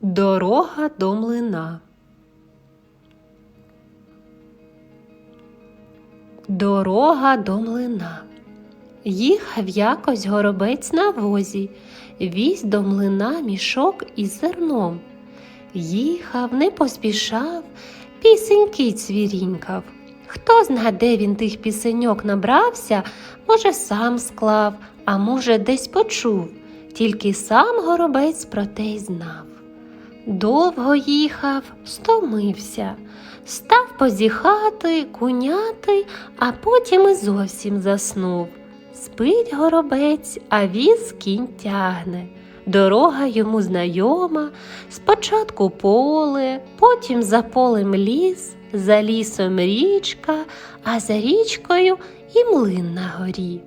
Дорога до млина. Дорога до млина. Їхав якось горобець на возі, віз до млина мішок із зерном. Їхав, не поспішав, пісеньки цвірінькав. Хто зна, де він тих пісеньок набрався, може, сам склав, а може, десь почув, тільки сам горобець про те й знав. Довго їхав, стомився, став позіхати, куняти, а потім і зовсім заснув. Спить горобець, а віз кінь тягне. Дорога йому знайома, спочатку поле, потім за полем ліс, за лісом річка, а за річкою і млин на горі.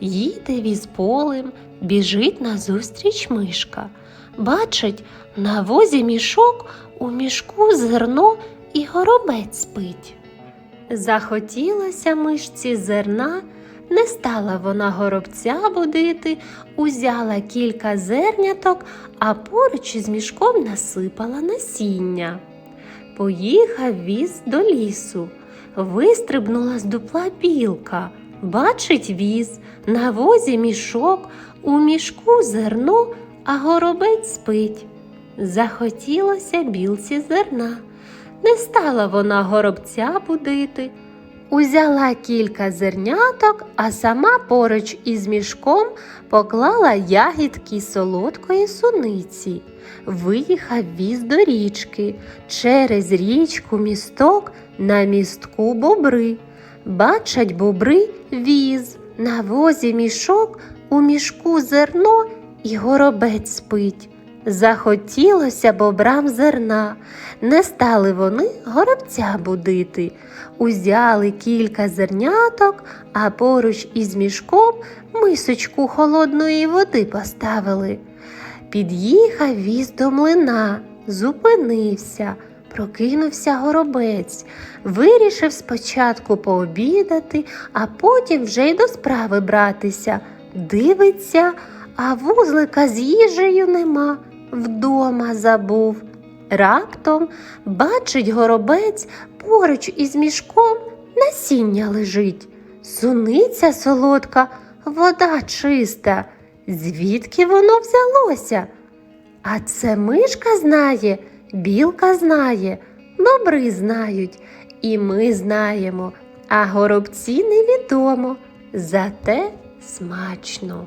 Їде віз полем, біжить назустріч мишка. Бачить, на возі мішок, у мішку зерно і горобець спить. Захотілося мишці зерна, не стала вона горобця будити, узяла кілька зерняток, а поруч із мішком насипала насіння. Поїхав віз до лісу, вистрибнула з дупла білка. Бачить віз, на возі мішок, у мішку зерно, а горобець спить. Захотілося білці зерна. Не стала вона горобця будити. Узяла кілька зерняток, а сама поруч із мішком поклала ягідки солодкої суниці. Виїхав віз до річки, через річку місток на містку бобри. Бачать бобри віз, на возі мішок, у мішку зерно і горобець спить. Захотілося бобрам зерна, не стали вони горобця будити. Узяли кілька зерняток, а поруч із мішком мисочку холодної води поставили. Під'їхав віз до млина, зупинився, прокинувся горобець, вирішив спочатку пообідати, а потім вже й до справи братися. Дивиться, а вузлика з їжею нема, вдома забув. Раптом бачить горобець поруч із мішком насіння лежить. Суниця солодка, вода чиста. Звідки воно взялося? А це мишка знає, білка знає, бобри знають, і ми знаємо, а горобці невідомо, зате смачно.